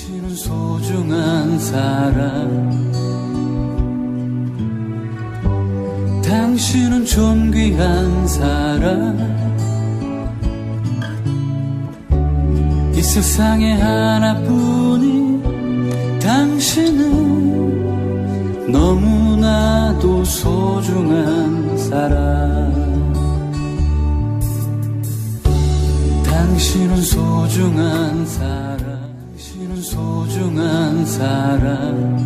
당신은 소중한 사람. 당신은 존귀한 사람. 이 세상에 하나뿐인 당신은 너무나도 소중한 사람. 당신은 소중한 사람 소중한 사람.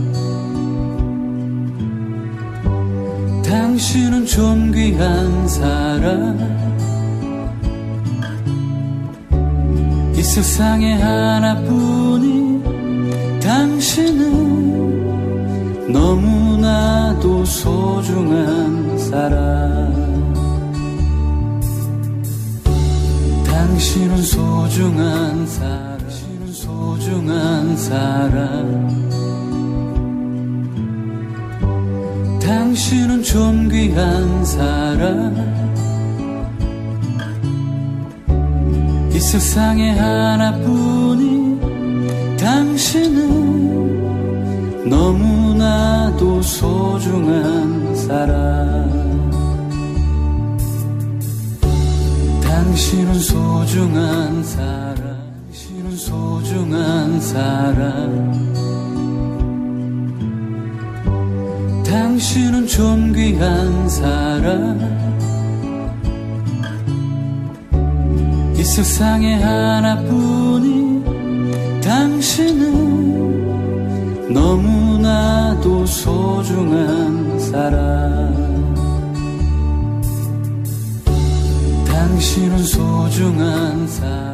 당신은 존귀한 사람. 이 세상에 하나뿐인 당신은 너무나도 소중한 사람. 당신은 소중한 사람 소중한 사람. 당신은 존귀한 사람. 이 세상에 하나뿐인 당신은 너무나도 소중한 사람. 당신은 소중한 사람 사람 당신은 존귀한 사람 이 세상에 하나뿐인 당신은 너무나도 소중한 사람 당신은 소중한 사람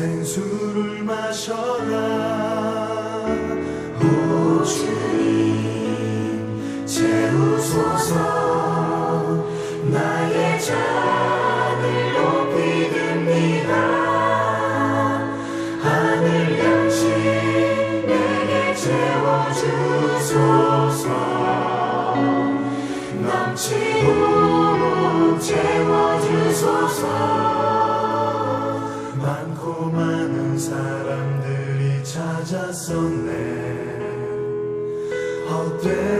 생수를 마셔라. 오 주님 채우소서. 나의 잔을 높이 듭니다. 하늘 양식 내게 채워주소서. 넘치도록 채워주소서 사람들이 찾았었네. 헛되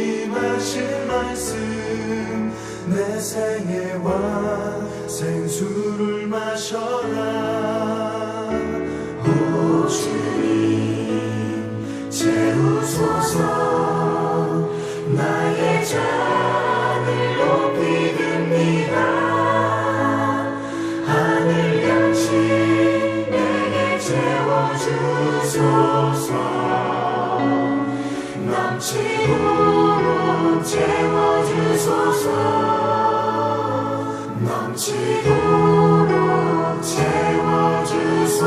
하신 말씀 내 생애와 생수를 마셔라. 오 주님 채우소서. 나의 잔을 높이 듭니다. 하늘 양식 내게 채워주소서. 채워주소서 넘치도록 채워주소서